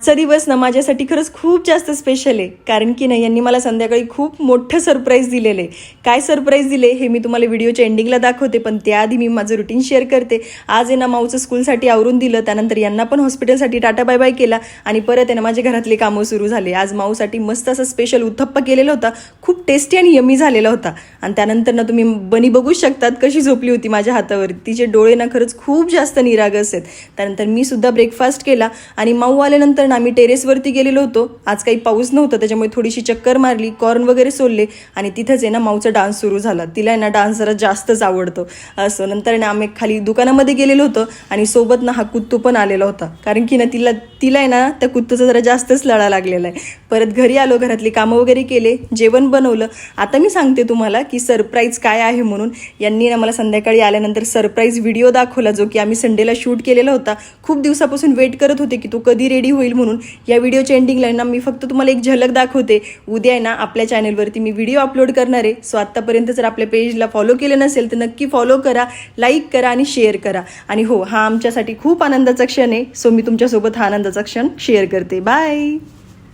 आजचा दिवस ना माझ्यासाठी खरंच खूप जास्त स्पेशल आहे. कारण की नाही यांनी मला संध्याकाळी खूप मोठं सरप्राईज दिलेलं आहे. काय सरप्राईज दिले हे मी तुम्हाला व्हिडिओच्या एंडिंगला दाखवते पण त्याआधी मी माझं रुटीन शेअर करते. आज आहे ना माऊचं स्कूलसाठी आवरून दिलं त्यानंतर यांना पण हॉस्पिटलसाठी टाटा बाय बाय केला आणि परत आहे ना माझ्या घरातले कामं सुरू झाले. आज माऊसाठी मस्त असं स्पेशल उत्थप्प केलेला होता. खूप टेस्टी आणि यमी झालेला होता. आणि त्यानंतर ना तुम्ही बनी बघू शकतात कशी झोपली होती माझ्या हातावर तिचे डोळे ना खरंच खूप जास्त निरागस आहेत. त्यानंतर मी सुद्धा ब्रेकफास्ट केला. आणि माऊ आल्यानंतर ना आम्ही टेरेसवरती गेलेलो होतो. आज काही पाऊस नव्हता त्याच्यामुळे थोडीशी चक्कर मारली कॉर्न वगैरे सोडले आणि तिथंच आहे ना माऊचा डान्स सुरू झाला. तिला आहे ना डान्स जरा जास्तच आवडतो. असं नंतर ना आम्ही खाली दुकानामध्ये गेलेलो होतो. आणि सोबत ना हा कुत्तू पण आलेला होता. कारण की ना तिला तिला आहे ना त्या कुत्तूचा जरा जास्तच लळा लागलेला आहे. परत घरी आलो घरातली कामं वगैरे केले. जेवण बनवलं. आता मी सांगते तुम्हाला की सरप्राईज काय आहे म्हणून. यांनी ना मला संध्याकाळी आल्यानंतर सरप्राईज व्हिडिओ दाखवला जो की आम्ही संडेला शूट केलेला होता. खूप दिवसापासून वेट करत होते की तो कधी रेडी होईल म्हणून. या व्हिडिओच्या एंडिंगला ना मी फक्त तुम्हाला एक झलक दाखवते. उद्या आहे ना आपल्या चॅनलवरती मी व्हिडिओ अपलोड करणार आहे. सो आत्तापर्यंत जर आपल्या पेजला फॉलो केलं नसेल तर नक्की फॉलो करा लाईक करा आणि शेअर करा. आणि हो हा आमच्यासाठी खूप आनंदाचा क्षण आहे. सो मी तुमच्यासोबत हा आनंदाचा क्षण शेअर करते. बाय